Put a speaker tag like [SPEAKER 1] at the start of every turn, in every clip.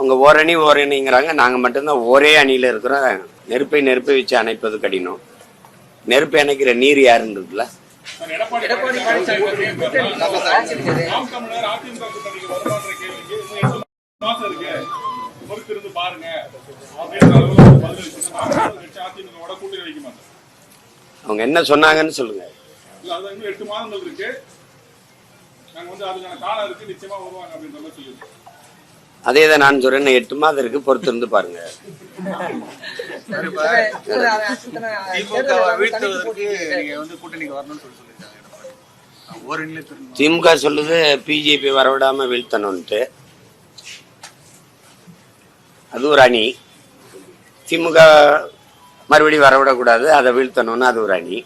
[SPEAKER 1] அவங்க ஓரணி ஓரணிங்கிறாங்க. நாங்கள் மட்டும்தான் ஒரே அணியில் இருக்கிறோம் நெருப்பை நெருப்பை வச்சு அணைப்பது கடினம். நெருப்பை அணைக்கிற நீர் யாருன்றதுல அவங்க என்ன சொன்னாங்கன்னு சொல்லுங்க.
[SPEAKER 2] எட்டு மாதங்கள் இருக்கு நாங்க வந்து அதுக்கான காலம் இருக்கு. நிச்சயமா வருவாங்க அப்படின்ற மாதிரி சொல்லியிருக்கோம்.
[SPEAKER 1] அதே தான் நான் சொல்றேன் எட்டு மாதம் இருக்கு பொறுத்திருந்து பாருங்க.
[SPEAKER 3] திமுக
[SPEAKER 1] சொல்லுது பிஜேபி வரவிடாம வீழ்த்தணும்ட்டு அது ஒரு அணி. திமுக மறுபடியும் வரவிடக்கூடாது அதை வீழ்த்தணும்னு அது ஒரு அணி.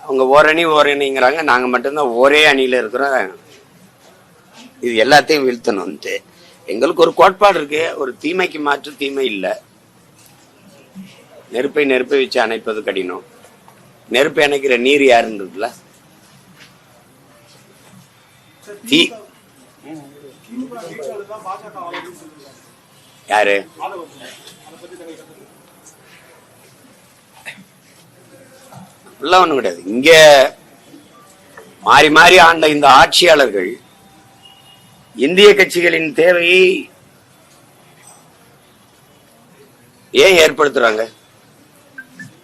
[SPEAKER 1] அவங்க ஓரணி ஓரணிங்கிறாங்க நாங்க மட்டும்தான் ஒரே அணியில இருக்கிறோம். இது எல்லாத்தையும் வீழ்த்தணும்ட்டு எங்களுக்கு ஒரு கோட்பாடு இருக்கு. ஒரு தீமைக்கு மாற்று தீமை இல்லை. நெருப்பை நெருப்பை வச்சு அணைப்பது கடினம். நெருப்பை அணைக்கிற நீர் யாருன்றதுல? தீ. யாரு? அப்படிலாம் ஒண்ணும் கிடையாது. இங்க மாறி மாறி ஆண்ட இந்த ஆட்சியாளர்கள் இந்திய கட்சிகளின் தேவையை ஏன் ஏற்படுத்துறாங்க?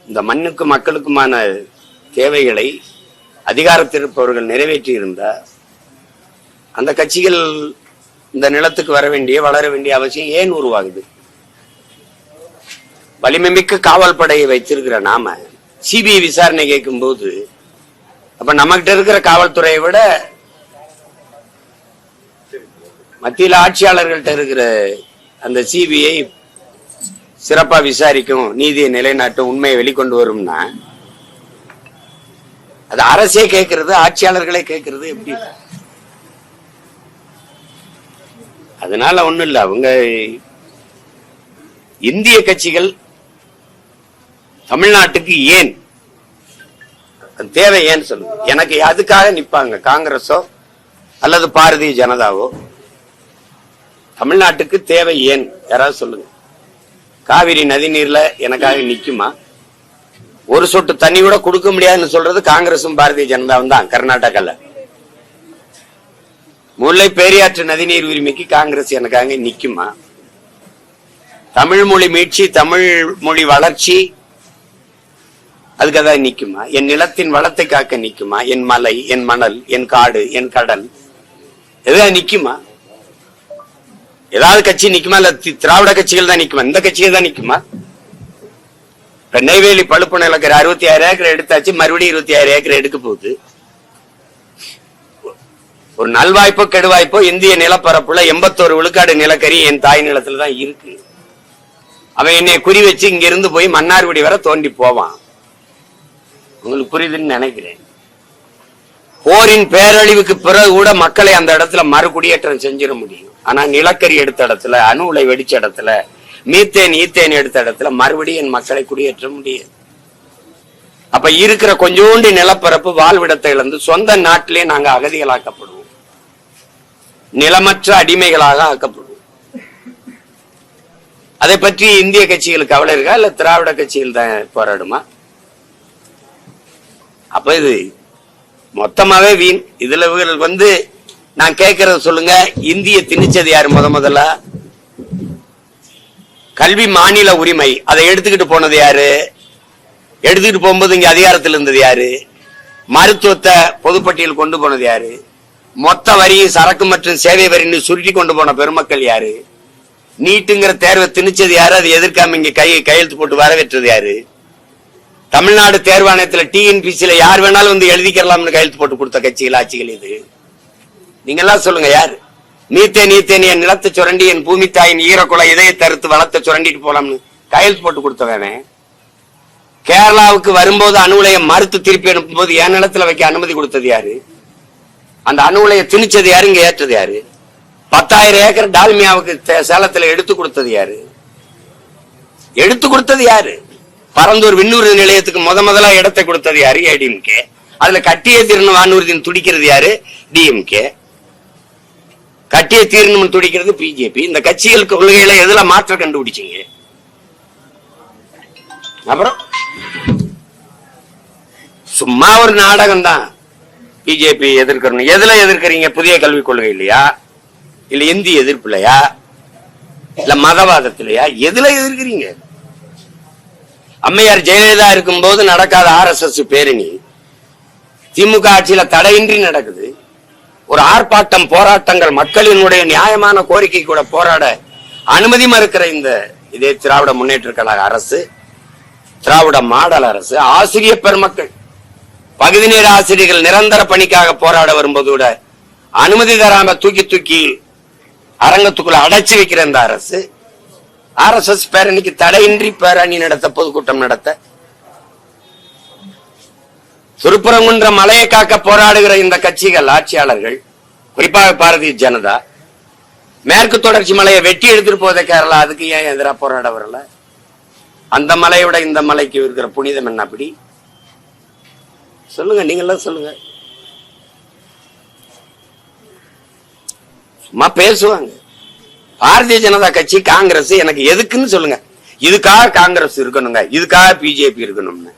[SPEAKER 1] இந்த மண்ணுக்கு மக்களுக்குமான தேவைகளை அதிகாரத்திருப்பவர்கள் நிறைவேற்றி இருந்தா அந்த கட்சிகள் இந்த நிலத்துக்கு வர வேண்டிய வளர வேண்டிய அவசியம் ஏன் உருவாகுது? வலிமைமிக்க காவல் படையை வைத்திருக்கிற நாம சிபிஐ விசாரணை கேட்கும் போது அப்ப நம்மகிட்ட இருக்கிற காவல்துறையை விட மத்தியில் ஆட்சியாளர்கள்ட்ட இருக்கிற அந்த சிபிஐ சிறப்பா விசாரிக்கும் நீதியை நிலைநாட்டும் உண்மையை வெளிக்கொண்டு வரும்னா அது அரசே கேட்கறது ஆட்சியாளர்களே கேட்கறது எப்படி? அதனால ஒண்ணும் இல்ல அவங்க இந்திய கட்சிகள் தமிழ்நாட்டுக்கு ஏன்? தேவை ஏன்னு சொல்லுங்க. எனக்கு அதுக்காக நிப்பாங்க காங்கிரஸோ அல்லது பாரதிய ஜனதாவோ? தமிழ்நாட்டுக்கு தேவை ஏன்? யாராவது சொல்லுங்க. காவிரி நதிநீர்ல எனக்காக நிக்குமா? ஒரு சொட்டு தண்ணி கூட கொடுக்க முடியாதுன்னு சொல்றது காங்கிரசும் பாரதிய ஜனதாவும் தான் கர்நாடகால. முல்லை பெரியாற்று நதிநீர் உரிமைக்கு காங்கிரஸ் எனக்காக நிக்குமா? தமிழ் மொழி மீட்சி தமிழ் மொழி வளர்ச்சி அதுக்காக நிக்குமா? என் நிலத்தின் வளத்தை காக்க நிக்குமா? என் மலை என் மணல் என் காடு என் கடல் எதாவது நிக்குமா? ஏதாவது கட்சி நிக்குமா? இல்ல திராவிட கட்சிகள் தான் நிக்குமா? இந்த கட்சிகள் தான் நிக்குமா? இப்ப நெய்வேலி பழுப்பு நிலக்கரை அறுபத்தி ஆறு ஏக்கர் எடுத்தாச்சு மறுபடியும் இருபத்தி ஆறு ஏக்கர் எடுக்க போகுது. ஒரு நல்வாய்ப்போ கெடுவாய்ப்போ இந்திய நிலப்பரப்புல எண்பத்தோரு விழுக்காடு நிலக்கரி என் தாய் நிலத்துல தான் இருக்கு. அவன் என்னை குறி வச்சு இங்க இருந்து போய் மன்னார்குடி வரை தோண்டி போவான். உங்களுக்கு புரியுதுன்னு நினைக்கிறேன். போரின் பேரழிவுக்கு பிறகு கூட மக்களை அந்த இடத்துல மறுகுடியேற்றம் செஞ்சிட முடியும். ஆனா நிலக்கரி எடுத்த இடத்துல அணு உலை வெடிச்ச இடத்துல மீத்தேன் ஈத்தேன் எடுத்த இடத்துல மறுபடியும் என் மக்களை குடியேற்ற முடியாது அப்ப இருக்கிற கொஞ்சோண்டு நிலப்பரப்பு வாழ்விடத்தை இழந்து சொந்த நாட்டிலே நாங்க அகதிகளாக்கப்படுவோம். நிலமற்ற அடிமைகளாக ஆக்கப்படுவோம். அதை பற்றி இந்திய கட்சிகள் கவலை இருக்கா? இல்ல திராவிட கட்சிகள் தான் போராடுமா? அப்ப இது மொத்தமாவே வீண். இதுல வந்து நான் கேட்கறத சொல்லுங்க. இந்திய திணிச்சது யாரு முத முதல்ல? கல்வி மாநில உரிமை. அதை எடுத்துக்கிட்டு போனது யாரு? எடுத்துக்கிட்டு போகும்போது இங்க அதிகாரத்தில் இருந்தது யாரு? மருத்துவத்தை பொதுப்பட்டியல் கொண்டு போனது யாரு? மொத்த வரி சரக்கு மற்றும் சேவை வரின்னு சுருட்டி கொண்டு போன பெருமக்கள் யாரு? நீட்டுங்கிற தேர்வை திணிச்சது யாரு? அதை எதிர்க்காம இங்க கை கையெழுத்து போட்டு வரவேற்றது யாரு? தமிழ்நாடு தேர்வாணையத்துல டிஎன்பிசியில யார் வேணாலும் வந்து எழுதிக்கலாம்னு கையெழுத்து போட்டு கொடுத்த கட்சிகள் ஆட்சிகள் இது நீங்க எல்லாம் சொல்லுங்க யாரு? நீத்தே நீத்தேன் என் நிலத்தை சுரண்டி என் பூமி தாயின் ஈரக்குலை இதய தருத்து வளத்தை சுரண்டிட்டு போலாம்னு கையெழுத்து போட்டு கொடுத்தவனே கேரளாவுக்கு வரும்போது அணு உலையை மறுத்து திருப்பி அனுப்பும்போது என் நிலத்துல வைக்க அனுமதி கொடுத்தது யாரு? அந்த அணு உலையை திணிச்சது யாரு இங்க ஏற்றது யாரு? பத்தாயிரம் ஏக்கர் டால்மியாவுக்கு சேலத்துல எடுத்து கொடுத்தது யாரு? எடுத்து கொடுத்தது யாரு? பரந்தூர் விண்ணூர் நிலையத்துக்கு முத முதலா இடத்தை கொடுத்தது யாரு? ஏடிஎம்கே அதுல கட்டிய திருந வானூர்தின் துடிக்கிறது யாரு? டிஎம்கே கட்டிய தீரணும்னு துடிக்கிறது பிஜேபி இந்த கட்சிகள் கொள்கையில எதுல மாற்றம் கண்டுபிடிச்சீங்க? அப்புறம்? சும்மா ஒரு நாடகம் தான் பிஜேபி எதிர்க்கணும். எதுல எதிர்க்கிறீங்க? புதிய கல்விக் கொள்கை இல்லையா? இல்ல இந்தி எதிர்ப்பு இல்லையா இல்ல மதவாதத்திலையா? எதுல எதிர்க்கிறீங்க? அம்மையார் ஜெயலலிதா இருக்கும் போது நடக்காத ஆர்எஸ்எஸ் பேரணி திமுக ஆட்சியில தடையின்றி நடக்குது. ஒரு ஆர்ப்பாட்டம் போராட்டங்கள் மக்களினுடைய நியாயமான கோரிக்கை கூட போராட அனுமதி மறுக்கிற இந்த இதே திராவிட முன்னேற்ற கழக அரசு திராவிட மாடல் அரசு ஆசிரியர் பெருமக்கள் பகுதி நேர ஆசிரியர்கள் நிரந்தர பணிக்காக போராட வரும்போது கூட அனுமதி தராம தூக்கி தூக்கி அரங்கத்துக்குள்ள அடைச்சு வைக்கிற இந்த அரசு. ஆர்எஸ்எஸ் பேரணிக்கு தடையின்றி பேரணி நடத்த பொதுக்கூட்டம் நடத்த திருப்பரங்குன்ற மலையை காக்க போராடுகிற இந்த கட்சிகள் ஆட்சியாளர்கள் குறிப்பாக பாரதிய ஜனதா மேற்கு தொடர்ச்சி மலையை வெட்டி எடுத்துட்டு போதே கேரளா அதுக்கு ஏன் எதிராக போராட வரல? அந்த மலையோட இந்த மலைக்கு இருக்கிற புனிதம் என்ன அப்படி? சொல்லுங்க நீங்களாம் சொல்லுங்க. சும்மா பேசுவாங்க. பாரதிய ஜனதா கட்சி காங்கிரஸ் எனக்கு எதுக்குன்னு சொல்லுங்க. இதுக்காக காங்கிரஸ் இருக்கணுங்க. இதுக்காக பிஜேபி இருக்கணும்னு.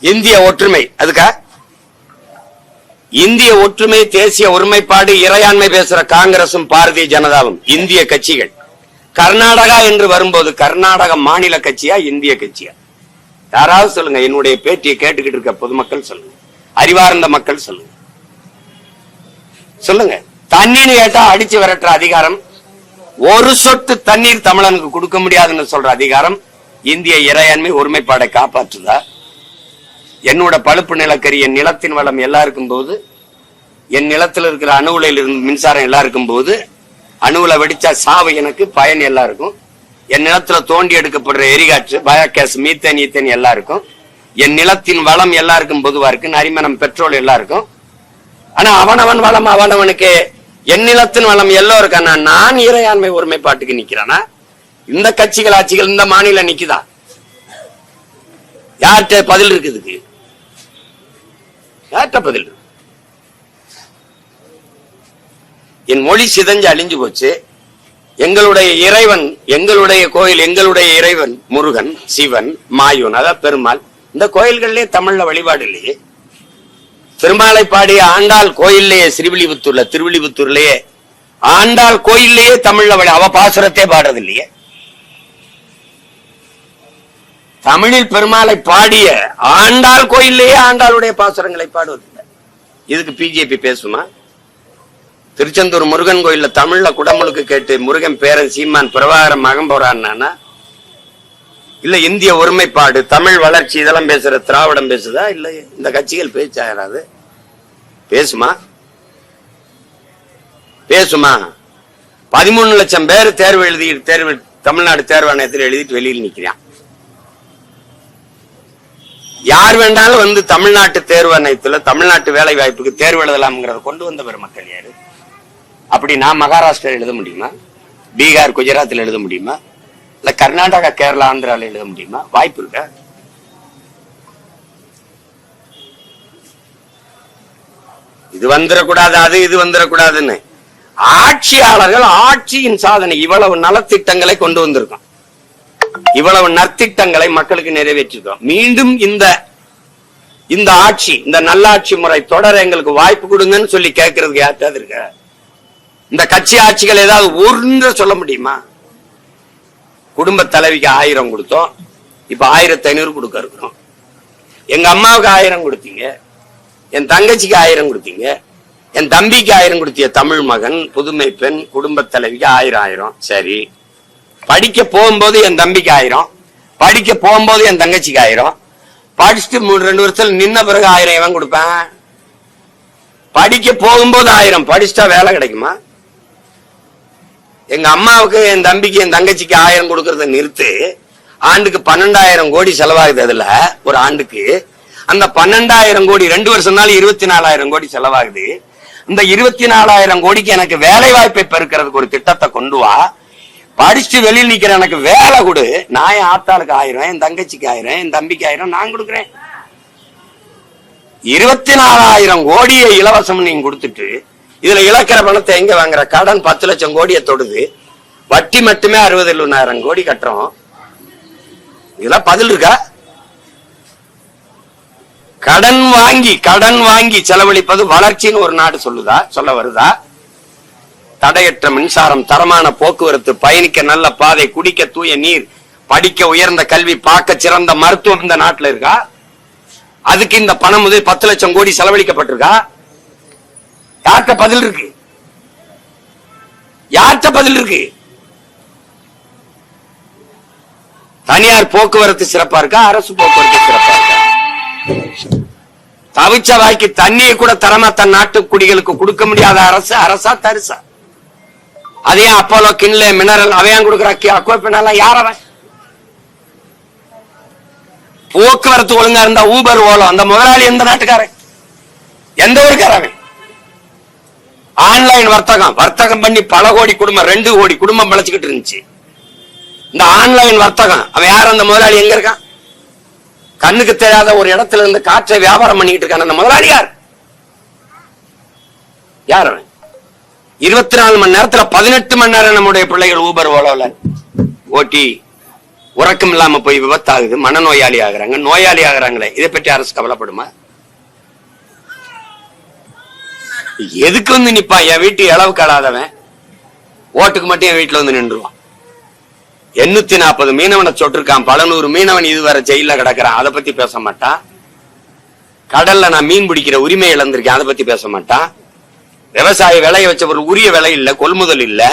[SPEAKER 1] இந்திய ஒற்றுமை. அதுக்கா? இந்திய ஒற்றுமை தேசிய ஒருமைப்பாடு இறையாண்மை பேசுற காங்கிரசும் பாரதிய ஜனதாவும் இந்திய கட்சிகள். கர்நாடகா என்று வரும்போது கர்நாடக மாநில கட்சியா இந்திய கட்சியா? யாராவது சொல்லுங்க என்னுடைய பேட்டியை கேட்டுக்கிட்டு இருக்க பொதுமக்கள் சொல்லுங்க. அறிவார்ந்த மக்கள் சொல்லுங்க. சொல்லுங்க. தண்ணீர் கேட்டா அடிச்சு விரட்டுற அதிகாரம். ஒரு சொட்டு தண்ணீர் தமிழனுக்கு கொடுக்க முடியாதுன்னு சொல்ற அதிகாரம். இந்திய இறையாண்மை ஒருமைப்பாடை காப்பாற்றுதா? என்னோட பழுப்பு நிலக்கரி என் நிலத்தின் வளம் எல்லாருக்கும் போது என் நிலத்தில் இருக்கிற அணு இருந்து மின்சாரம் எல்லாருக்கும் போது அணுவில் வெடிச்சா சாவு எனக்கு பயன் எல்லாம் இருக்கும் என் நிலத்துல தோண்டி எடுக்கப்படுற எரிகாற்று பயோகேஸ் மீத்தேன் ஈத்தேன் எல்லாருக்கும். என் நிலத்தின் வளம் எல்லாருக்கும் பொதுவா இருக்கு நரிமணம் பெட்ரோல் எல்லாருக்கும். ஆனா அவனவன் வளம் அவனவனுக்கு என் நிலத்தின் வளம் எல்லோருக்கும் ஆனா நான் இறையாண்மை ஒருமைப்பாட்டுக்கு நிக்கிறானா? இந்த கட்சிகள் ஆட்சிகள் இந்த மாநிலம் நிக்குதா? யார்கிட்ட பதில் இருக்குதுக்கு யார்கிட்ட பதில். என் மொழி சிதைஞ்சு அழிஞ்சு போச்சு. எங்களுடைய இறைவன் எங்களுடைய கோயில் எங்களுடைய இறைவன் முருகன் சிவன் மாயூன் அதான் பெருமாள். இந்த கோயில்கள்லயே தமிழ்ல வழிபாடு இல்லையே. பெருமாளை பாடிய ஆண்டாள் கோயில்லையே ஸ்ரீவில்லிபுத்தூர்ல திருவில்லிபுத்தூர்லயே ஆண்டாள் கோயில்லையே தமிழ்ல அவ பாசுரத்தே பாடுறது இல்லையே. தமிழில் பெருமாளை பாடிய ஆண்டாள் கோயிலேயே ஆண்டாளுடைய பாசுரங்களை பாடுவதில்லை. இதுக்கு பிஜேபி பேசுமா? திருச்செந்தூர் முருகன் கோயில்ல தமிழ்ல குடமுழுக்கு கேட்டு முருகன் பேரன் சீமான் பிரபாகரன் மகன் போறான்னா இல்ல இந்திய ஒருமைப்பாடு தமிழ் வளர்ச்சி இதெல்லாம் பேசுற திராவிடம் பேசுதா? இல்ல இந்த கட்சிகள் பேச்சாயிராது பேசுமா? பேசுமா? பதிமூணு லட்சம் பேர் தேர்வு எழுதி தேர்வு தமிழ்நாடு தேர்வாணையத்தில் எழுதிட்டு வெளியில் நிக்கிறான். யார் வேண்டாலும் வந்து தமிழ்நாட்டு தேர்வாணையத்துல தமிழ்நாட்டு வேலை வாய்ப்புக்கு தேர்வு எழுதலாம்ங்கிறத கொண்டு வந்த பெருமக்கள் யாரு? அப்படி நான் மகாராஷ்டிரா எழுத முடியுமா? பீகார் குஜராத்தில் எழுத முடியுமா? இல்ல கர்நாடகா கேரளா ஆந்திரால எழுத முடியுமா? வாய்ப்பு இருக்கா? இது வந்துடக்கூடாது அது இது வந்துடக்கூடாதுன்னு ஆட்சியாளர்கள் ஆட்சியின் சாதனை இவ்வளவு நலத்திட்டங்களை கொண்டு வந்திருக்கோம். இவ்வளவு நற்திட்டங்களை மக்களுக்கு நிறைவேற்றிருக்கோம் மீண்டும் இந்த இந்த ஆட்சி இந்த நல்லாட்சி முறை தொடர எங்களுக்கு வாய்ப்பு கொடுங்கன்னு சொல்லி கேட்கறதுக்கு யார்த்தாவது இருக்க? இந்த கட்சி ஆட்சிகள் ஏதாவது ஒன்று சொல்ல முடியுமா? குடும்ப தலைவிக்கு ஆயிரம் கொடுத்தோம். இப்ப ஆயிரத்தி ஐநூறு கொடுக்க இருக்கிறோம். எங்க அம்மாவுக்கு ஆயிரம் கொடுத்தீங்க. என் தங்கச்சிக்கு ஆயிரம் கொடுத்தீங்க. என் தம்பிக்கு ஆயிரம் கொடுத்திய தமிழ் மகன் புதுமை பெண் குடும்ப தலைவிக்கு ஆயிரம் ஆயிரம். சரி. படிக்க போகும்போது என் தம்பிக்கு ஆயிரம். படிக்க போகும்போது என் தங்கச்சிக்கு ஆயிரம். படிச்சுட்டு மூணு ரெண்டு வருஷத்துல நின்ன பிறகு ஆயிரம் இவன் கொடுப்பேன். படிக்க போகும்போது ஆயிரம். படிச்சுட்டா வேலை கிடைக்குமா? எங்க அம்மாவுக்கு என் தம்பிக்கு என் தங்கச்சிக்கு ஆயிரம் கொடுக்கறத நிறுத்து ஆண்டுக்கு பன்னெண்டாயிரம் கோடி செலவாகுது அதுல ஒரு ஆண்டுக்கு. அந்த பன்னெண்டாயிரம் கோடி ரெண்டு வருஷம் நாள் இருபத்தி நாலாயிரம் கோடி செலவாகுது. இந்த இருபத்தி நாலாயிரம் கோடிக்கு எனக்கு வேலை வாய்ப்பை பெருக்கிறதுக்கு ஒரு திட்டத்தை கொண்டு வா. படிச்சுட்டு வெளியில் நிக்கிற எனக்கு வேலை கொடு. நான் என் ஆத்தாளுக்கு ஆயிரம் என் தங்கச்சிக்கு ஆயிரம் என் தம்பிக்கு ஆயிரம் நான் கொடுக்குறேன். இருபத்தி நாலாயிரம் கோடியை இலவசம் நீங்க கொடுத்துட்டு இதுல இழக்கிற பணத்தை எங்க வாங்குற? கடன் பத்து லட்சம் கோடியை தொடுது. வட்டி மட்டுமே அறுபது எழுபதாயிரம் கோடி கட்டுறோம். இதெல்லாம் பதில் இருக்கா? கடன் வாங்கி கடன் வாங்கி செலவழிப்பது வளர்ச்சின்னு ஒரு நாடு சொல்லுதா? சொல்ல வருதா? தடையற்ற மின்சாரம் தரமான போக்குவரத்து பயணிக்க நல்ல பாதை குடிக்க தூய நீர் படிக்க உயர்ந்த கல்வி பார்க்க சிறந்த மருத்துவம் இந்த நாட்டில் இருக்கா? அதுக்கு இந்த பணம் முதல் பத்து லட்சம் கோடி செலவழிக்கப்பட்டிருக்கா? யார்கிட்ட பதில் இருக்கு? யார்கிட்ட பதில் இருக்கு? தனியார் போக்குவரத்து சிறப்பா இருக்கா? அரசு போக்குவரத்து சிறப்பா இருக்கா? தவிச்ச வாய்க்கு தண்ணியை கூட தரமா தன் நாட்டு குடிகளுக்கு கொடுக்க முடியாத அரசு அரசா தரிசா? அதே அப்போலோ கிண்ல மினரல் அவையான் கொடுக்குற அக்வா யார் அவன்? போக்குவரத்து ஒழுங்கா இருந்தா ஊபர் ஓலோ அந்த முதலாளி எந்த நாட்டுக்காரன்? எந்த ஊருக்காரன்? ஆன்லைன் வர்த்தகம். வர்த்தகம் பண்ணி பல கோடி குடும்பம் ரெண்டு கோடி குடும்பம் பழச்சுக்கிட்டு இருந்துச்சு. இந்த ஆன்லைன் வர்த்தகம் அவன் யார்? அந்த முதலாளி எங்க இருக்கான்? கண்ணுக்கு தெரியாத ஒரு இடத்துல இருந்து காற்றை வியாபாரம் பண்ணிக்கிட்டு இருக்கான். அந்த முதலாளி யார்? யார் அவன்? இருபத்தி நாலு மணி நேரத்துல பதினெட்டு மணி நேரம் நம்முடைய பிள்ளைகள் ஊபர் ஓலோல ஓட்டி உறக்கம் இல்லாம போய் விபத்தாகுது மனநோயாளி ஆகுறாங்க. நோயாளி ஆகுறாங்களே இதை பற்றி அரசு கவலைப்படுமா? எதுக்கு வந்து நிப்பான்? என் வீட்டு இளவு காடாதவன். ஓட்டுக்கு மட்டும் என் வீட்டுல வந்து நின்றுவான். எண்ணூத்தி நாற்பது மீனவனை சொட்டிருக்கான். பல நூறு மீனவன் இதுவரை ஜெயில கிடக்குறான். அதை பத்தி பேச மாட்டான். கடல்ல நான் மீன் பிடிக்கிற உரிமை இழந்திருக்கேன். அதை பத்தி பேச மாட்டான். விவசாய விளைய வச்ச ஒரு உரிய விலை இல்லை கொள்முதல் இல்லை.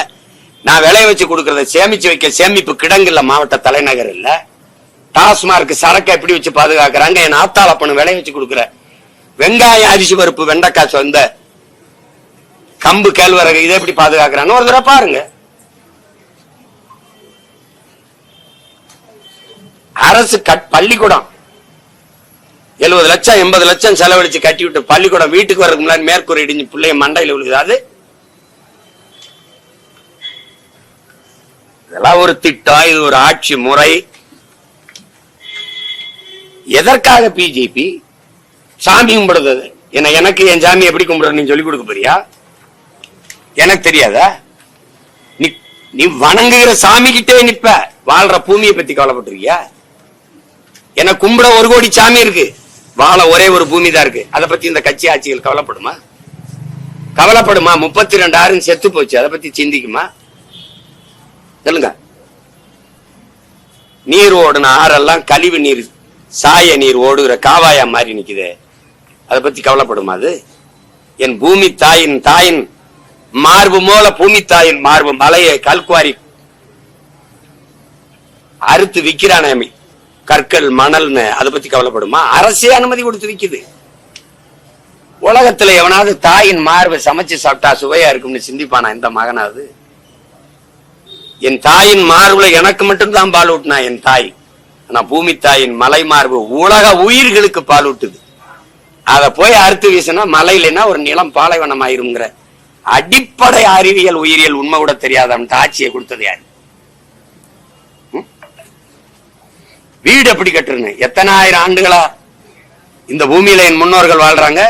[SPEAKER 1] நான் விளைய வச்சு கொடுக்கறத சேமிச்சு வைக்க சேமிப்பு கிடங்கு இல்லை மாவட்ட தலைநகர் இல்லை. டாஸ்மார்க் சரக்கை எப்படி வச்சு பாதுகாக்கிறாங்க. என் ஆத்தாளப்பனு விளைய வச்சு கொடுக்குற வெங்காயம் அரிசி பருப்பு வெண்டைக்காய் சொந்த கம்பு கேழ்வரகு இதை எப்படி பாதுகாக்கிறான்னு ஒரு தடவை பாருங்க. அரசு கட் பள்ளிக்கூடம். எழுபது லட்சம் எண்பது லட்சம் செலவழிச்சு கட்டி விட்டு பள்ளிக்கூடம் வீட்டுக்கு வரதுக்கு முன்னாடி மேற்கூரை இடிஞ்சு பிள்ளைய மண்டையில் விழுகுது. அது இதெல்லாம் ஒரு திட்டம் இது ஒரு ஆட்சி முறை. எதற்காக பிஜேபி சாமி கும்பிடுறது? என்ன எனக்கு என் சாமி எப்படி கும்பிடுறது சொல்லி கொடுக்க போறியா? எனக்கு தெரியாதா? நீ நீ வணங்குகிற சாமி கிட்டே நிப்ப வாழ்ற பூமியை பத்தி கவலைப்பட்டிருக்கியா? என கும்பிட ஒரு கோடி சாமி இருக்கு. வாழ ஒரே ஒரு பூமி தான் இருக்கு. அதை பத்தி இந்த கட்சி ஆட்சிகள் கவலைப்படுமா? கவலைப்படுமா? முப்பத்தி ரெண்டு ஆறு செத்து போச்சு. அதை பத்தி சிந்திக்குமா? சொல்லுங்க. நீர் ஓடுன ஆறெல்லாம் கழிவு நீர் சாய நீர் ஓடுகிற காவாயா மாதிரி நிக்குது. அதை பத்தி கவலைப்படுமா அது? என் பூமி தாயின் தாயின் மார்பு மூல பூமி தாயின் மார்பு மலையை கல்குவாரி அறுத்து விக்கிறானே கற்கள் மணல்னு அதை பத்தி கவலைப்படுமா? அரசே அனுமதி கொடுத்து விக்குது. உலகத்துல எவனாவது தாயின் மார்பை சமைச்சு சாப்பிட்டா சுவையா இருக்கும்னு சிந்திப்பானா இந்த மகனாவது என் தாயின் மார்புல எனக்கு மட்டும்தான் பால் ஊட்டினா என் தாய். ஆனா பூமி தாயின் மலை மார்பு உலக உயிர்களுக்கு பால் ஊட்டுது. அத போய் அறுத்து வீசினா மலை இல்லைன்னா ஒரு நிலம் பாலைவனம் ஆயிருங்கிற அடிப்படை அறிவியல் உயிரியல் உண்மை கூட தெரியாதவன் ஆட்சியை கொடுத்தது யாரு? வீடு எப்படி கட்டுறேன்னு? எத்தனை ஆயிரம் ஆண்டுகளா? இந்த பூமியில என் முன்னோர்கள் வாழ்றாங்க.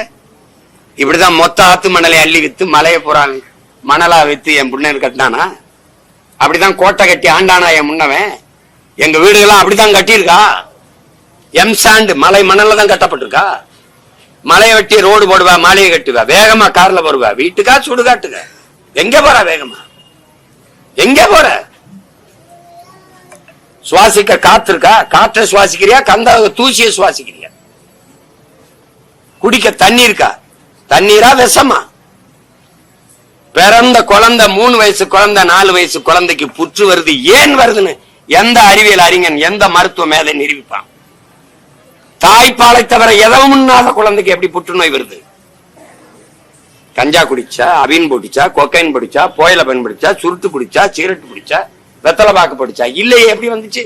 [SPEAKER 1] இப்படிதான் மொத்த ஆத்து மணலை அள்ளி வித்து மலையை பூரா மணலா வித்து என் புண்ணர் கட்டினானா? அப்படிதான் கோட்டை கட்டி ஆண்டானா என் முன்னவன்? எங்க வீடுகள்லாம் அப்படிதான் கட்டியிருக்கா? எம் சாண்டு மலை மணல்ல தான் கட்டப்பட்டிருக்கா? மலையை வெட்டி ரோடு போடுவா மாலையை கட்டுவா வேகமா கார்ல போடுவா வீட்டுக்கா சுடுகாட்டுக்க? எங்க போற வேகமா? எங்க போற? சுவாசிக்க காத்து இருக்கா காற்றை சுவாசிக்கிறியா? கந்த தூசியை சுவாசிக்கிறியா? குடிக்க தண்ணி இருக்கா தண்ணீரா விஷமா? பிறந்த குழந்தை மூணு வயசு குழந்தை நாலு வயசு குழந்தைக்கு புற்று வருது. ஏன் வருதுன்னு? எந்த அறிவியல் அறிஞன் எந்த மருத்துவ மேதை நிரூபிப்பான்? தாய்ப்பாலை தவிர எதவும் இல்லாத குழந்தைக்கு எப்படி புற்றுநோய் வருது? கஞ்சா குடிச்சா அபின் போட்டுச்சா கொக்கைன் பிடிச்சா போயில பயன்படுத்தா சுருட்டு குடிச்சா சிகரெட் பிடிச்சா வெத்தலை பாக்கு பிடிச்சா இல்லையே எப்படி வந்துச்சு?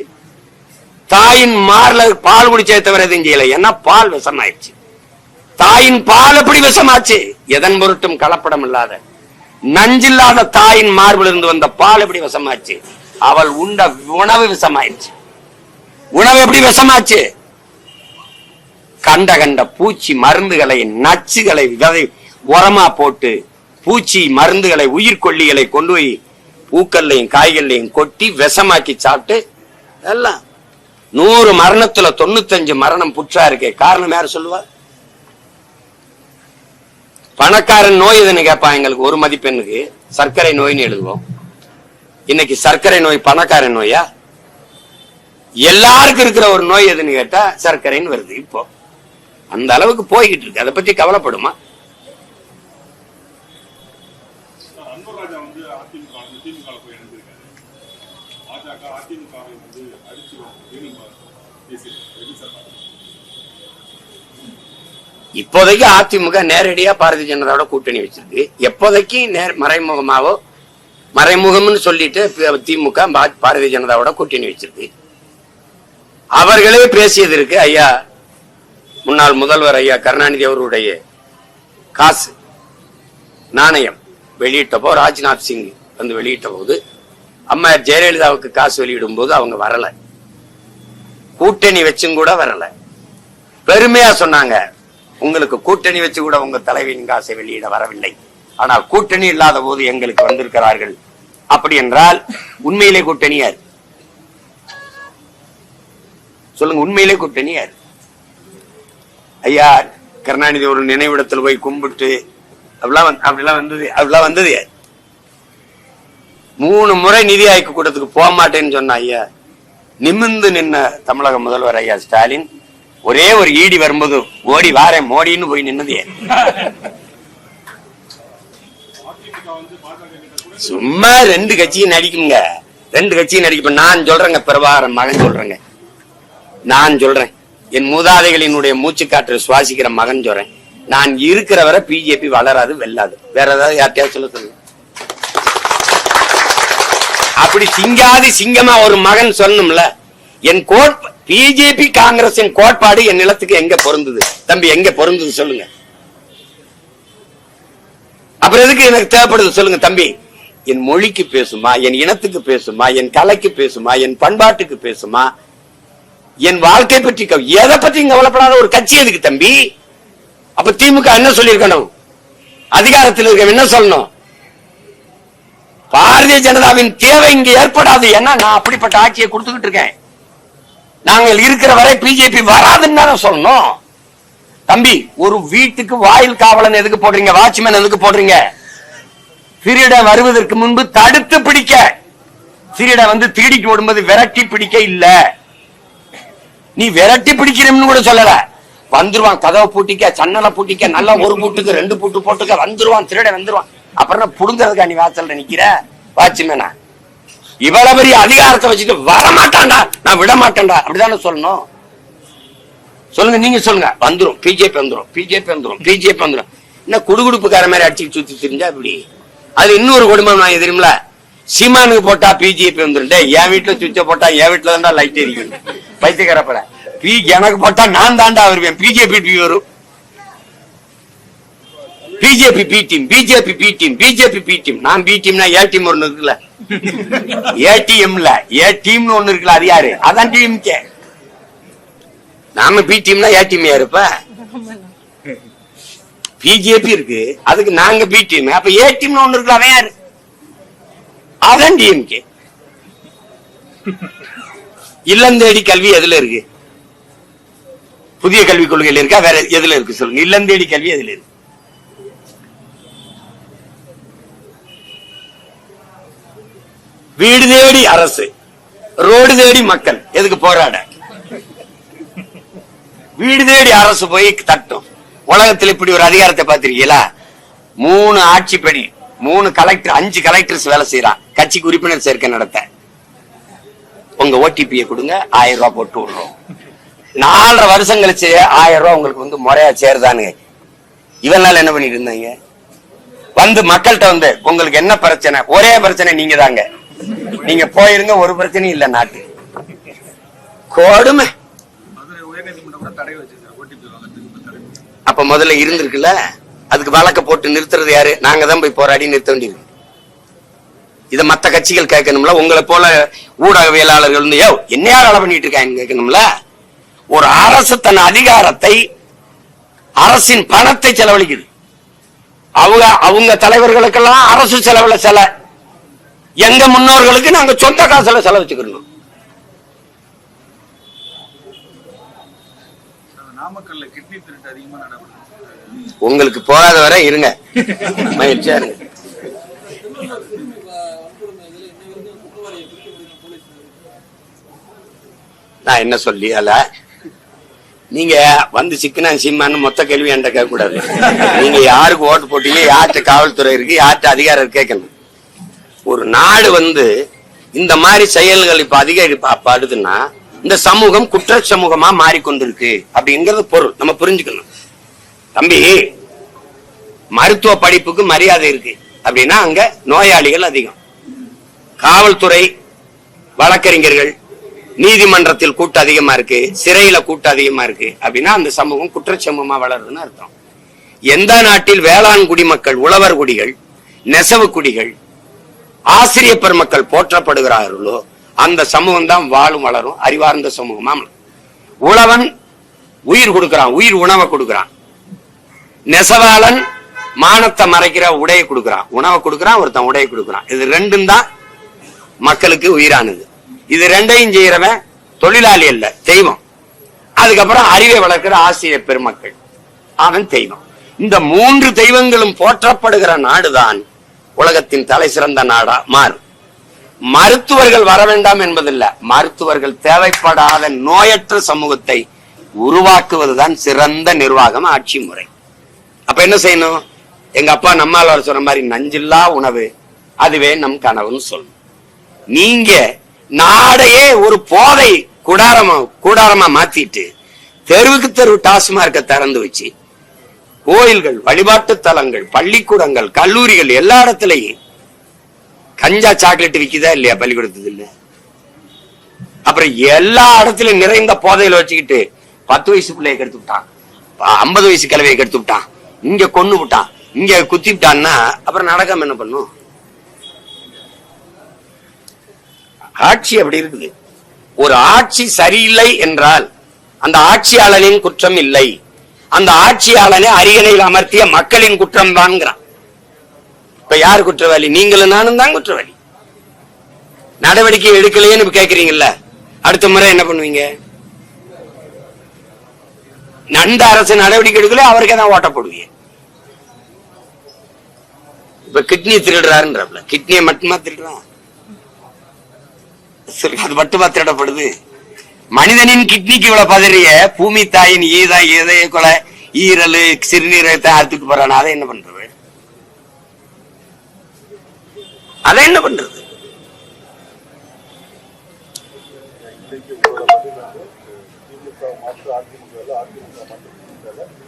[SPEAKER 1] தாயின் மார்ல பால் குடிச்சே தவிர எதுவும் செய்யல. ஏன்னா பால் விஷமாயிடுச்சு. தாயின் பால் எப்படி விஷமாச்சு? எதன் பொருட்டும் கலப்படம் இல்லாத. நஞ்சில்லாத தாயின் மார்பில் இருந்து வந்த பால் எப்படி விஷமாச்சு? அவள் உண்ட உணவு விஷமாயிடுச்சு. உணவு எப்படி விஷமாச்சு? கண்ட கண்ட பூச்சி மருந்துகளை நச்சுகளை விதை உரமா போட்டு பூச்சி மருந்துகளை உயிர்கொல்லிகளை கொண்டு போய் பூக்கள்லையும் காய்கள்லையும் கொட்டி விஷமாக்கி சாப்பிட்டு எல்லாம். நூறு மரணத்துல தொண்ணூத்தஞ்சு மரணம் புற்றா இருக்கே காரணம் யார் சொல்லுவா? பணக்காரன் நோய் எதுன்னு கேட்பான் எங்களுக்கு? ஒரு மதிப்பெண்ணுக்கு சர்க்கரை நோய்னு எழுதுவோம். இன்னைக்கு சர்க்கரை நோய் பணக்காரன் நோயா? எல்லாருக்கும் இருக்கிற ஒரு நோய் எதுன்னு கேட்டா சர்க்கரைன்னு வருது இப்போ. அந்த அளவுக்கு போய்கிட்டு இருக்கு. அதை பத்தி கவலைப்படுமா
[SPEAKER 2] சார், அன்வர் ராஜா வந்து அதிமுக வந்து திமுக ல போய் இணைஞ்சிருக்காரு பாஜக அதிமுகவை வந்து அடிச்சு வேணும் பேசியிருக்காரு எப்படி சார் பாக்குறீங்க?
[SPEAKER 1] இப்போதைக்கு அதிமுக நேரடியா பாரதிய ஜனதாவோட கூட்டணி வச்சிருக்கு. எப்போதைக்கு நேர் மறைமுகமாவோ மறைமுகம்னு சொல்லிட்டு திமுக பாரதிய ஜனதாவோட கூட்டணி வச்சிருக்கு. அவர்களே பேசியது இருக்கு ஐயா முன்னாள் முதல்வர் ஐயா கருணாநிதி அவருடைய காசு நாணயம் வெளியிட்டப்போ ராஜ்நாத் சிங் வந்து வெளியிட்ட போது அம்மா ஜெயலலிதாவுக்கு காசு வெளியிடும் போது அவங்க வரல. கூட்டணி வச்சும் கூட வரல. பெருமையா சொன்னாங்க. உங்களுக்கு கூட்டணி வச்சு கூட உங்க தலைவியின் காசை வெளியிட வரவில்லை. ஆனால் கூட்டணி இல்லாத போது எங்களுக்கு வந்திருக்கிறார்கள். அப்படி என்றால் உண்மையிலே கூட்டணியார். சொல்லுங்க உண்மையிலே கூட்டணி யார் ஐயா கருணாநிதி ஒரு நினைவிடத்தில் போய் கும்பிட்டு அப்படிலாம் அப்படிலாம் வந்தது அப்படிலாம் வந்தது. மூணு முறை நிதி ஆய்வு கூட்டத்துக்கு போக மாட்டேன்னு சொன்ன ஐயா நிமிர்ந்து நின்ன தமிழக முதல்வர் ஐயா ஸ்டாலின் ஒரே ஒரு ஈடி வரும்போது ஓடி வாரேன் மோடின்னு போய் நின்னது. சும்மா ரெண்டு கட்சியும் நடிக்குங்க. ரெண்டு கட்சியும் நடிக்க நான் சொல்றேங்க பிரபாகரன் மகன் சொல்றேங்க. நான் சொல்றேன். என் மூதாதைகளினுடைய மூச்சு காற்று சுவாசிக்கிற மகன் சொல்றேன். நான் இருக்கிற வரை பிஜேபி வளராது வெல்லாது. வேற ஏதாவது யார்ட்டையாவது சொல்ல சொல்லுங்க. அப்படி சிங்காதி சிங்கமா ஒரு மகன் சொல்லணும்ல. என் கோட் பிஜேபி காங்கிரசின் கோட்பாடு என் நிலத்துக்கு எங்க பொருந்தது? தம்பி எங்க பொருந்தது சொல்லுங்க. அப்புறம் எதுக்கு எனக்கு தேவைப்படுது சொல்லுங்க தம்பி? என் மொழிக்கு பேசுமா என் இனத்துக்கு பேசுமா என் கலைக்கு பேசுமா என் பண்பாட்டுக்கு பேசுமா? என் வாழ்க்கை பற்றி எதை பத்தி கவலைப்படாத ஒரு கட்சி எதுக்கு தம்பி? அப்ப திமுக என்ன சொல்லியிருக்கணும்? அதிகாரத்தில் இருக்க என்ன சொல்லணும்? பாரதிய ஜனதாவின் தேவை இங்க ஏற்படாது. ஏன்னா நான் அப்படிப்பட்ட ஆட்சியை கொடுத்துக்கிட்டு இருக்கேன். நாங்கள் இருக்கிற வரை பிஜேபி வராதுன்னு தானே சொல்லணும். தம்பி ஒரு வீட்டுக்கு வாயில் காவலன் எதுக்கு போடுறீங்க? வாட்ச்மேன் எதுக்கு போடுறீங்க? திருடன் வருவதற்கு முன்பு தடுத்து பிடிக்க. திருடன் வந்து திருடிக்கு ஓடும்போது விரட்டி பிடிக்க இல்ல. நீ விரட்டி பிடிக்கிறோம்னு கூட சொல்லல. வந்துருவான் கதவை பூட்டிக்க சன்னலை பூட்டிக்க நல்லா ஒரு பூட்டுக்கு ரெண்டு பூட்டு போட்டுக்க வந்துருவான் திருட வந்துருவான். அப்புறம் புடுங்கறதுக்கா நீ வாசல்ல நிக்கிற? வாட்ச்மேனா இவ்வளவு பெரிய அதிகாரத்தை வச்சுட்டு வரமாட்டான்டா. நான் விட மாட்டேன்டா அப்படிதானே சொல்லணும்? சொல்லுங்க நீங்க சொல்லுங்க. வந்துடும் பிஜேபி வந்துடும் பிஜேபி வந்துடும் பிஜேபி வந்துடும் என்ன குடுகுடுப்புக்கார மாதிரி அடிச்சு சுத்தி தெரிஞ்சா இப்படி? அது இன்னொரு குடும்பம் நான் தெரியுமில சீமானுக்கு போட்டா பிஜேபி வந்துடும் என் வீட்டுல சுவிட்ச போட்டா என் வீட்டுல தான்டா லைட் எரிக்கும் பைத்தியக்காரப்பட. பி எனக்கு போட்டா நான் தாண்டா வருவேன். பிஜேபி வரும். BJP B team BJP B team BJP B team நான் பி டீம்னா ஏ டீம் ஒண்ணு இருக்குல்ல? ஏடிஎம்ல ஏ டீம்னு ஒண்ணு இருக்குல்ல அது யாரு? அதான் டிஎம்கே நாம பி டீம்னா ஏ டீம் யாருப்ப பிஜேபி இருக்கு. அதுக்கு நாங்க பி டீம் அப்ப ஏ டீம்னு ஒண்ணு இருக்குல்ல அவன் யாரு? அதான் டிஎம்கே இல்லந்தேடி கல்வி எதுல இருக்கு? புதிய கல்விக் கொள்கையில இருக்கா? வேற எதுல இருக்கு சொல்லுங்க. இல்லந்தேடி கல்வி எதுல இருக்கு? வீடு தேடி அரசு ரோடு தேடி மக்கள். எதுக்கு போராட? வீடு தேடி அரசு போய் தட்டும். உலகத்தில் இப்படி ஒரு அதிகாரத்தை பார்த்திருக்கீங்களா? மூணு ஆட்சிப்படி மூணு கலெக்டர் அஞ்சு கலெக்டர்ஸ் வேலை செய்யறான். கட்சிக்கு உறுப்பினர் சேர்க்கை நடத்த. உங்க ஓடிபியை கொடுங்க ஆயிரம் ரூபாய் போட்டு விடுறோம். நாலரை வருஷம் கழிச்சு ஆயிரம் ரூபாய் உங்களுக்கு வந்து முறையா சேருதானுங்க இவனால என்ன பண்ணிட்டு இருந்தாங்க? வந்து மக்கள்கிட்ட வந்து உங்களுக்கு என்ன பிரச்சனை? ஒரே பிரச்சனை நீங்க தாங்க நீங்க போயிருங்க ஒரு பிரச்சனையும் இல்ல நாட்டு. கொடுமை. அப்ப முதல்ல இருந்திருக்குல்ல அதுக்கு வழக்க போட்டு நிறுத்துறது யாரு? நாங்க தான் போய் போராடி நிறுத்த வேண்டியது இத மத்த கட்சிகள் கேட்கணும்ல உங்களை போல ஊடகவியலாளர்கள் வந்து யோ என்ன அளவு பண்ணிட்டு இருக்காங்க கேட்கணும்ல? ஒரு அரசு தன் அதிகாரத்தை அரசின் பணத்தை செலவழிக்குது. அவங்க அவங்க தலைவர்களுக்கெல்லாம் அரசு செலவுல செல. எங்க முன்னோர்களுக்கு நாங்க சொந்த காசுல செலவச்சுக்கணும்
[SPEAKER 3] நாமக்கல்ல கிட்னி திருட்டு அதிகமா நடக்குது
[SPEAKER 1] உங்களுக்கு போகாத வரை இருங்க. மகிழ்ச்சியா இருங்க. நான் என்ன சொல்லி அல்ல நீங்க வந்து சிக்கனா சீமான்னு மொத்த கேள்வி என்கிட்ட கேட்க கூடாது நீங்க யாருக்கு ஓட்டு போட்டீங்க யார்கிட்ட காவல்துறை இருக்கு யார்கிட்ட அதிகாரம் கேட்கணும். ஒரு நாடு வந்து இந்த மாதிரி செயல்கள் இப்ப அதிகரிப்பாடுதுன்னா இந்த சமூகம் குற்ற சமூகமா மாறிக்கொண்டிருக்கு அப்படிங்கிறது பொருள். நம்ம புரிஞ்சுக்கணும். தம்பி மருத்துவ படிப்புக்கு மரியாதை இருக்கு. அப்படின்னா அங்க நோயாளிகள் அதிகம். காவல்துறை வழக்கறிஞர்கள் நீதிமன்றத்தில் கூட்டம் அதிகமா இருக்கு சிறையில கூட்டம் அதிகமா இருக்கு. அப்படின்னா அந்த சமூகம் குற்றச்சமூகமா வளருதுன்னு அர்த்தம். எந்த நாட்டில் வேளாண் குடிமக்கள் உழவர் குடிகள் நெசவு குடிகள் ஆசிரிய பெருமக்கள் போற்றப்படுகிறார்களோ அந்த சமூகம் தான் வாழும் வளரும் அறிவார்ந்த சமூகமா. உழவன் உயிர் கொடுக்கிறான் உயிர் உணவை கொடுக்கிறான். நெசவாளன் மானத்தை மறைக்கிற உடையை கொடுக்கிறான். உணவை கொடுக்கிறான் ஒருத்தன் உடையை கொடுக்கிறான். இது ரெண்டும் தான் மக்களுக்கு உயிரானது. இது ரெண்டையும் செய்யறவன் தொழிலாளி அல்ல தெய்வம். அதுக்கப்புறம் அறிவை வளர்க்கிற ஆசிரியர் பெருமக்கள். அவன் தெய்வம். இந்த மூன்று தெய்வங்களும் போற்றப்படுகிற நாடுதான் உலகத்தின் தலை சிறந்த நாடா மாறும் மருத்துவர்கள் வர வேண்டாம் என்பதில்ல. மருத்துவர்கள் தேவைப்படாத நோயற்ற சமூகத்தை உருவாக்குவதுதான் சிறந்த நிர்வாகம் ஆட்சி முறை. அப்ப என்ன செய்யணும்? எங்க அப்பா நம்மால் சொன்ன மாதிரி நஞ்சில்லா உணவு அதுவே நம் கனவுன்னு சொல்லணும் நீங்க நாடையே ஒரு போதை கூடாரமா கூடாரமா மாத்திட்டு தெருவுக்கு தெருவு டாஸ்மார்க்க திறந்து வச்சு கோயில்கள் வழிபாட்டு தலங்கள் பள்ளிக்கூடங்கள் கல்லூரிகள் எல்லா இடத்துலயும் கஞ்சா சாக்லேட் விக்குதா இல்லையா பள்ளிக்கூடத்துல இல்ல? அப்புறம் எல்லா இடத்துலயும் நிறைந்த போதையில வச்சுக்கிட்டு பத்து வயசு பிள்ளைய கெடுத்து விட்டான். ஐம்பது வயசு கிழவியை கெடுத்து விட்டான். இங்க கொன்னு விட்டான். இங்க குத்தி விட்டான்னா அப்புறம் நடக்காம என்ன பண்ணும்? ஆட்சி அப்படி இருக்குது. ஒரு ஆட்சி சரியில்லை என்றால் அந்த ஆட்சியாளனின் குற்றம் இல்லை. அந்த ஆட்சியாளனை அரியணையில் அமர்த்திய மக்களின் குற்றம் தான்ங்கிறான் இப்ப யார் குற்றவாளி? நீங்களும் நானும் தான் குற்றவாளி. நடவடிக்கை எடுக்கலையேன்னு கேக்குறீங்கல்ல. அடுத்த முறை என்ன பண்ணுவீங்க? நண்ட அரசு நடவடிக்கை எடுக்கல அவருக்கே தான் ஓட்ட போடுவீங்க. இப்ப கிட்னி திருடுறாருன்றப்பல கிட்னியை மட்டுமா திருடுறான்? சரி, அது மட்டுமா திருடப்படுது? மனிதனின் கிட்னிக்கு இவ்வளவு பதறிய பூமி தாயின் ஈதா இதய கொலை ஈரல் சிறுநீரகத்தை அறுத்துட்டு போறான் அதை என்ன பண்றது? அதை என்ன பண்றது?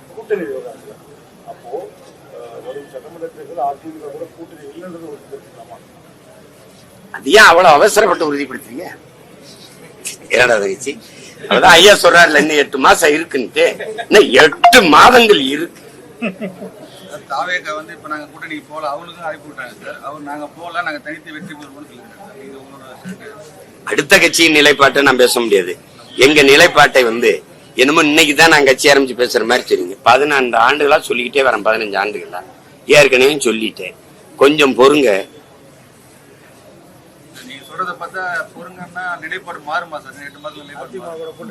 [SPEAKER 2] கூட்டணி விவகாரங்கள் அப்போ வரும் சட்டமன்ற தேர்தல் அதிமுக கூட கூட்டணி இல்லைன்றது ஒரு
[SPEAKER 1] அது ஏன் அவ்வளவு அவசரப்பட்டு உறுதிப்படுத்துறீங்க? இரண்டாவது கட்சி அதான் ஐயா சொல்றாருல இன்னும் எட்டு மாசம் இருக்குன்ட்டு. இன்னும் எட்டு மாதங்கள் இருக்கு.
[SPEAKER 3] தாவேக்கா வந்து இப்ப நாங்க கூட்டணிக்கு போல அவங்களுக்கும் அழைப்பு விட்டாங்க சார். அவர் நாங்க போல நாங்க தனித்து வெற்றி பெறுவோம்னு.
[SPEAKER 1] அடுத்த கட்சியின் நிலைப்பாட்டை நான் பேச முடியாது. எங்க நிலைப்பாட்டை வந்து என்னமோ இன்னைக்கு தான் நான் கட்சி ஆரம்பிச்சு பேசுற மாதிரி சரிங்க பதினான்கு ஆண்டுகளா சொல்லிக்கிட்டே வரேன் பதினஞ்சு ஆண்டுகளா. ஏற்கனவே சொல்லிட்டேன். கொஞ்சம் பொறுங்க.
[SPEAKER 3] சொல்றத பார்த்தா பொறுங்கன்னா நிலைப்பாடு மாறுமா சார்? எட்டு மாதத்துல நிலைப்பாடு மாறுமா?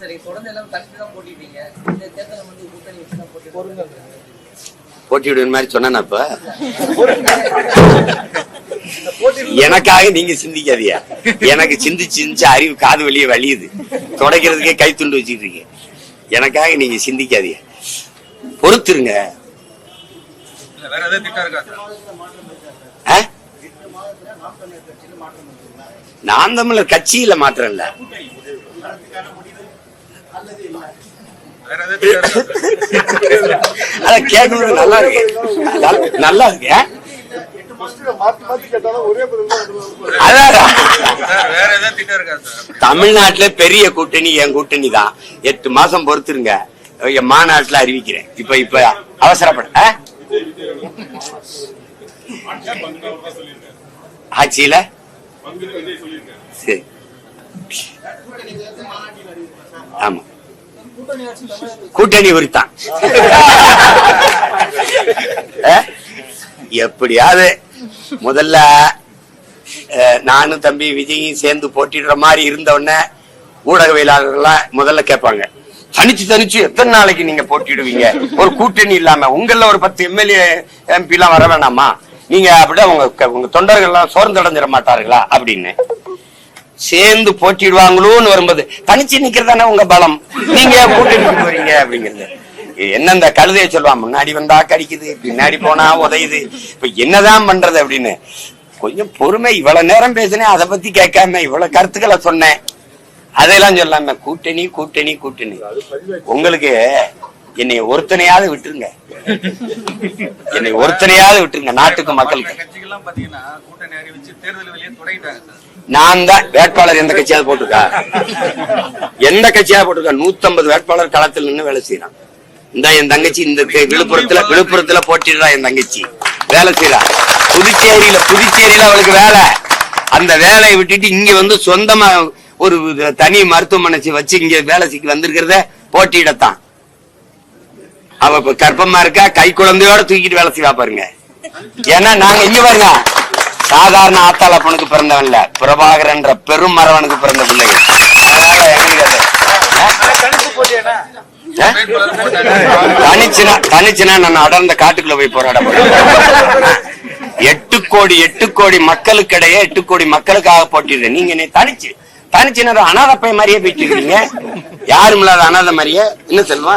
[SPEAKER 4] சரி தொடர்ந்து எல்லாம் தனித்து தான் போட்டிட்டீங்க இந்த தேர்தலில் வந்து கூட்டணி வச்சு தான் போட்டி
[SPEAKER 1] போட்டியிடுற மாதிரி சொன்னா இப்ப? எனக்காக நீங்க சிந்திக்காதியா எனக்கு சிந்திச்சு சிந்திச்சு அறிவு காது வழியே வலியுது துடைக்கிறதுக்கே கை துண்டு வச்சுட்டு இருக்கீங்க. எனக்காக நீங்க சிந்திக்காதியா பொறுத்துருங்க.
[SPEAKER 3] வேற ஏதாவது திட்டம் இருக்கா
[SPEAKER 1] நான் தமிழர் கட்சியில மாற்றம் இல்ல. அத கேட்கறது நல்லா இருக்கு. நல்லா இருக்கு. தமிழ்நாட்டுல பெரிய கூட்டணி என் கூட்டணி தான். எட்டு மாசம் பொறுத்துருங்க. என் மாநாட்டுல அறிவிக்கிறேன். இப்ப இப்ப அவசரப்பட ஆட்சியில? சரி. ஆமா.
[SPEAKER 4] கூட்டணி
[SPEAKER 1] உரித்தான் எப்படியாவது முதல்ல நானும் தம்பி விஜயும் சேர்ந்து போட்டிடுற மாதிரி இருந்த உடனே ஊடகவியலாளர்கள்லாம் முதல்ல கேட்பாங்க. தனிச்சு தனிச்சு எத்தனை நாளைக்கு நீங்க போட்டிடுவீங்க ஒரு கூட்டணி இல்லாம உங்கள ஒரு பத்து எம்எல்ஏ எம்பி எல்லாம் வர வேணாமா? நீங்க அப்படியே உங்க உங்க தொண்டர்கள் எல்லாம் சோர்ந்தடைஞ்சிட மாட்டார்களா அப்படின்னு. சேர்ந்து போட்டிடுவாங்களோன்னு வரும்போது தனிச்சு நிக்கிறதானே உங்க பலம்? நீங்க கூட்டிட்டு கூட்டணிக்கு போறீங்க அப்படிங்கிறது. என்ன இந்த கழுதைய சொல்லுவான் முன்னாடி வந்தா கடிக்குது பின்னாடி போனா உதையுது. இப்ப என்னதான் பண்றது அப்படின்னு. கொஞ்சம் பொறுமை இவ்வளவு நேரம் பேசினேன் அதை பத்தி கேட்காம இவ்வளவு கருத்துக்களை சொன்னேன். அதையெல்லாம் சொல்லாம கூட்டணி கூட்டணி கூட்டணி. உங்களுக்கு என்னை ஒருத்தனையாவது விட்டுருங்க. என்னை ஒருத்தனையாவது விட்டுருங்க நாட்டுக்கு மக்களுக்கு. நான் தான் வேட்பாளர் எந்த கட்சியாவது போட்டிருக்கா? எந்த கட்சியாவது போட்டிருக்கா? நூத்தம்பது வேட்பாளர் களத்தில் நின்னு வேலை செய்யறான் இந்த என் தங்கச்சி இந்த விழுப்புரத்துல விழுப்புரத்துல போட்டிடுறா என் தங்கச்சி. வேலை செய்யறா புதுச்சேரியில புதுச்சேரியில அவளுக்கு வேலை. அந்த வேலையை விட்டுட்டு இங்க வந்து சொந்தமா ஒரு தனி மருத்துவமனை வச்சு இங்க வேலை செய்ய வந்திருக்கிறத போட்டியிடத்தான். அவ இப்ப கர்ப்பமா இருக்கா? கை குழந்தையோட தூக்கிட்டு வேலை செய்வா பாருங்க. ஏன்னா நாங்க இங்க பாருங்க. சாதாரண ஆத்தாள பொண்ணுக்கு பிறந்தவன்ல பிரபாகரன்ற பெரும் மரவனுக்கு பிறந்த பிள்ளைங்க அதனால எங்களுக்கு தனிச்சுனா தனிச்சுனா நான் அடர்ந்த காட்டுக்குள்ள போய் போராட எட்டு கோடி எட்டு கோடி மக்களுக்கிடையே எட்டு கோடி மக்களுக்காக போட்டிடுறேன். நீங்க தனிச்சு தனிச்சுனா அனாத பை மாதிரியே போயிட்டு இருக்கீங்க. யாரும் இல்லாத அனாதை மாதிரியே என்ன செல்வா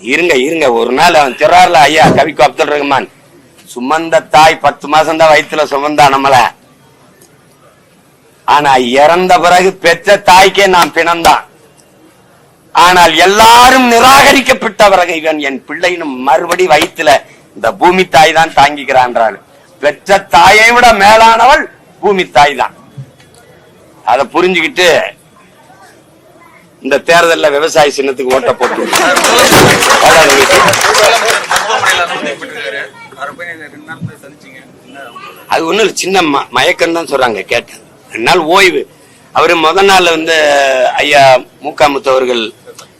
[SPEAKER 1] இருங்க இருங்க. ஒரு நாள் அவன் திறார்ல ஐயா கவிக்கு அப்துல் ரஹ்மான். சுமந்த தாய் பத்து மாசம் தான் வயிற்றுல சுமந்தா நம்மள. ஆனா இறந்த பிறகு பெற்ற தாய்க்கே நான் பிணந்தான் ஆனால் எல்லாரும் நிராகரிக்கப்பட்ட பிறகு இவன் என் பிள்ளையினும் மறுபடி வயிற்றுல இந்த பூமி தாய் தான் தாங்கிக்கிறான்றாள். பெற்ற தாயை விட மேலானவள் பூமி தாய் தான். அதை புரிஞ்சுக்கிட்டு இந்த தேர்தல்ல விவசாய சின்னத்துக்கு ஓட்ட போட்டு. அது ஒண்ணும் இல்ல சின்ன மயக்கம் தான் சொல்றாங்க கேட்டேன். ரெண்டு நாள் ஓய்வு. அவரு முத நாள் வந்து ஐயா மூக்காமுத்து அவர்கள்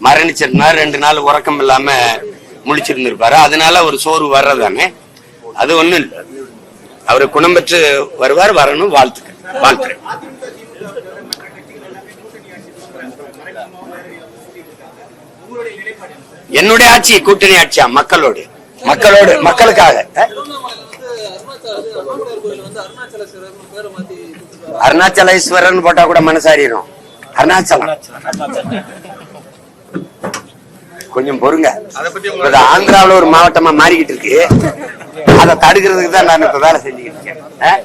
[SPEAKER 1] மரணிச்சிருந்தார். ரெண்டு நாள் உறக்கம் இல்லாம முழிச்சிருந்திருப்பாரு. அதனால ஒரு சோர்வு வர்றதானே அது ஒண்ணும் இல்ல. அவரு குணம் பெற்று வருவார் வரணும் வாழ்த்துக்கள். வாழ்த்துறேன் என்னுடைய ஆட்சி கூட்டணி ஆட்சியா? மக்களோடு. மக்களோடு மக்களுக்காக.
[SPEAKER 4] அருணாச்சல
[SPEAKER 1] அருணாச்சலேஸ்வரன் போட்டா கூட மனசாரிடும் அருணாச்சலம். கொஞ்சம் பொறுங்க. ஆந்திராவில் ஒரு மாவட்டமா மாறிக்கிட்டு இருக்கு. அதை தடுக்கிறதுக்கு தான் நான் இப்ப வேலை செஞ்சுக்கிட்டு இருக்கேன்.